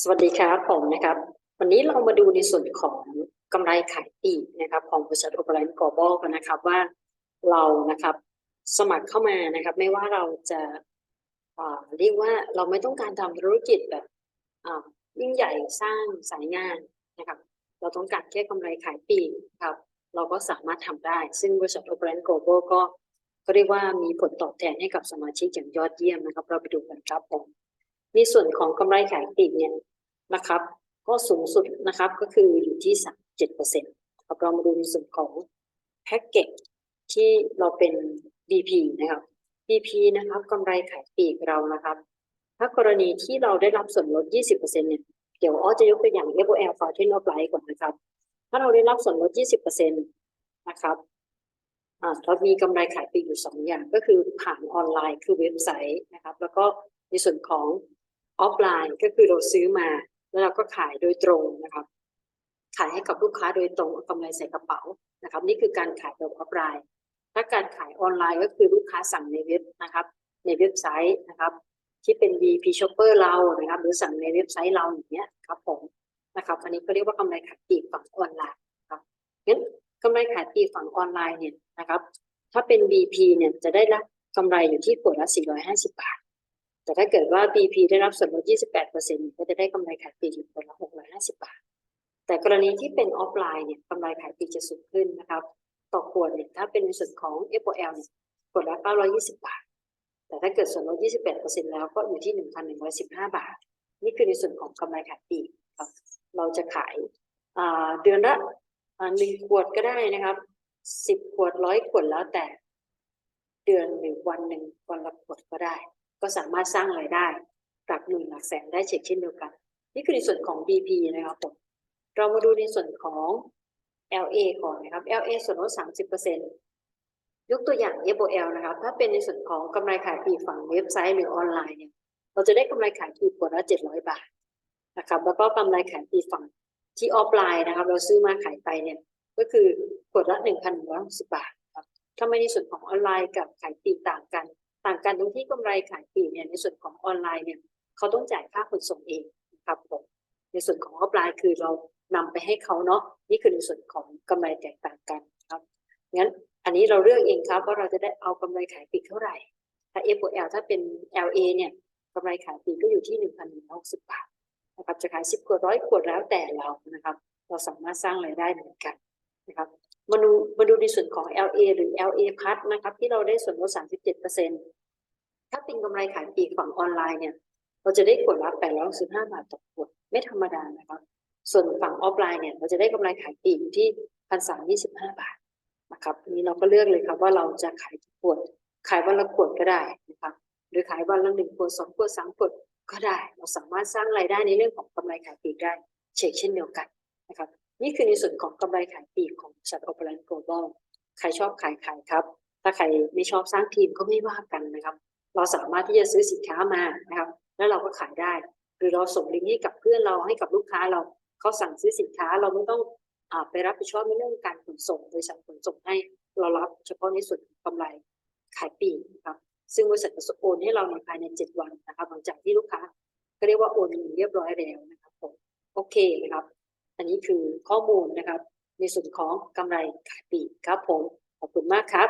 สวัสดีครับผมนะครับ วันนี้เรามาดูในส่วนของกำไรขายปลีกนะครับของบริษัทโอเปอเรนต์กอบอลกันนะครับว่าเรานะครับสมัครเข้ามานะครับ ไม่ว่าเราจะเรียกว่าเราไม่ต้องการทำธุรกิจแบบยิ่งใหญ่สร้างสายงานนะครับ เราต้องการแค่กำไรขายปลีกครับ เราก็สามารถทำได้ ซึ่งบริษัทโอเปอเรนต์กอบอลก็ก็เรียกว่ามีผลตอบแทนให้กับสมาชิกอย่างยอดเยี่ยมนะครับ เราไปดูกันครับผม ในส่วนของกำไรขายปลีกเนี่ยนะครับ ก็สูงสุดนะครับก็คืออยู่ที่สามเจ็ดเปอร์เซ็นต์เรามาดูในส่วนของแพ็กเกจที่เราเป็น BP นะครับ BP นะครับกำไรขายปลีกเรานะครับ ถ้ากรณีที่เราได้รับส่วนลด 20%เนี่ยเดี๋ยวอ้อจะยกตัวอย่าง FOL f o r t u n e of Life ก่อนนะครับ ถ้าเราได้รับส่วนลด 20%นะครับเรามีกำไรขายปลีกอยู่สองอย่างก็คือผ่านออนไลน์คือเว็บไซต์นะครับ แล้วก็ในส่วนของ ออฟไลน์ก็คือเราซื้อมา แล้วเราก็ขายโดยตรงนะครับ ขายให้กับลูกค้าโดยตรงกำไรใส่กระเป๋านะครับ นี่คือการขายแบบออฟไลน์ ถ้าการขายออนไลน์ก็คือลูกค้าสั่งในเว็บนะครับ ในเว็บไซต์นะครับ ที่เป็น VP Shopper เรานะครับ หรือสั่งในเว็บไซต์เราอย่างเงี้ยครับผมนะครับอันนี้ก็เรียกว่ากำไรขายปลีกฝั่งออนไลน์ครับงั้นกำไรขายปลีกฝั่งออนไลน์เนี่ยนะครับ ถ้าเป็น BP เนี่ยจะได้รับกำไรอยู่ที่ขวดละ450 บาท แต่ถ้าเกิดว่า BP ได้รับส่วนลด 28%ก็จะได้กำไรขายปลีกอยู่คนละ650 บาท แต่กรณีที่เป็นออฟไลน์เนี่ยกำไรขายปลีกจะสูงขึ้นนะครับ ต่อขวดเนี่ยถ้าเป็นในส่วนของ FOL เนี่ยขวดละ 920 บาท แต่ถ้าเกิดส่วนลด 28%แล้วก็อยู่ที่ 1,115 บาท นี่คือในส่วนของกำไรขายปลีกครับ เราจะขายเดือนละหนึ่งขวดก็ได้นะครับสิบขวดร้อยขวดแล้วแต่ เดือนหรือวันหนึ่งวันละขวดก็ได้ ก็สามารถสร้างรายได้หลักหมื่นหลักแสนได้เช่นเช่นเดียวกัน นี่คือในส่วนของ BP นะครับผมเรามาดูในส่วนของ LA ก่อนนะครับ LA ส่วนลด30%ยกตัวอย่าง FOL นะครับ ถ้าเป็นในส่วนของกำไรขายปลีกฝั่งเว็บไซต์หรือออนไลน์เนี่ยเราจะได้กำไรขายปลีกขวดละ700 บาทนะครับ แล้วก็กำไรขายปลีกฝั่งที่ออฟไลน์นะครับ เราซื้อมาขายไปเนี่ยก็คือขวดละ1,160บาทครับถ้าไม่ในส่วนของออนไลน์กับขายปลีกต่างกัน ต่างกันตรงที่กำไรขายปลีกเนี่ยในส่วนของออนไลน์เนี่ยเขาต้องจ่ายค่าขนส่งเองนะครับผมในส่วนของออฟไลน์คือเรานำไปให้เขาเนาะนี่คือในส่วนของกำไรแตกต่างกันครับงั้นอันนี้เราเลือกเองครับว่าเราจะได้เอากำไรขายปลีกเท่าไหร่ถ้า FOL ถ้าเป็น LA เนี่ยกำไรขายปลีกก็อยู่ที่1,160บบาทนะครับจะขาย10ขวดร้อยขวดแล้วแต่เรานะครับ เราสามารถสร้างรายได้เหมือนกันนะครับ มาดูมาดูในส่วนของ LA หรือ LA พัทนะครับที่เราได้ส่วนลด 37%ถ้าเป็นกำไรขายปลีกฝั่งออนไลน์เนี่ยเราจะได้ขวดละ815บาทต่อขวดไม่ธรรมดานะครับ ส่วนฝั่งออฟไลน์เนี่ยเราจะได้กำไรขายปลีกอยู่ที่ 1,325 บาทนะครับนี้เราก็เลือกเลยครับว่าเราจะขายกี่ขวด ขายวันละขวดก็ได้นะครับหรือขายวันละหนึ่งขวดสองขวดสามขวดก็ได้ เราสามารถสร้างรายได้ในเรื่องของกำไรขายปลีกได้เช่นเช่นเดียวกันนะครับ นี่คือในส่วนของกำไรขายปีกของบริษัท o p e r a n Global ใครชอบขายขายครับ ถ้าใครไม่ชอบสร้างทีมก็ไม่ว่ากันนะครับ เราสามารถที่จะซื้อสินค้ามานะครับ แล้วเราก็ขายได้ หรือเราส่งลิงก์ให้กับเพื่อนเราให้กับลูกค้าเราเขาสั่งซื้อสินค้าเราไม่ต้องอไปรับผิดชอบในเรื่องการขนส่งบริษัทขนส่งให้เรารับเฉพาะในส่วนของกำไรขายปีกนะครับ ซึ่งบริษัทจะโอนให้เราในภายใน 7 วันนะครับหลังจากที่ลูกค้าก็เรียกว่าโอนเงินเรียบร้อยแล้วนะครับผมโอเคนะครับ อันนี้คือข้อมูลนะครับ ในส่วนของกำไรขายปีกครับผม ขอบคุณมากครับ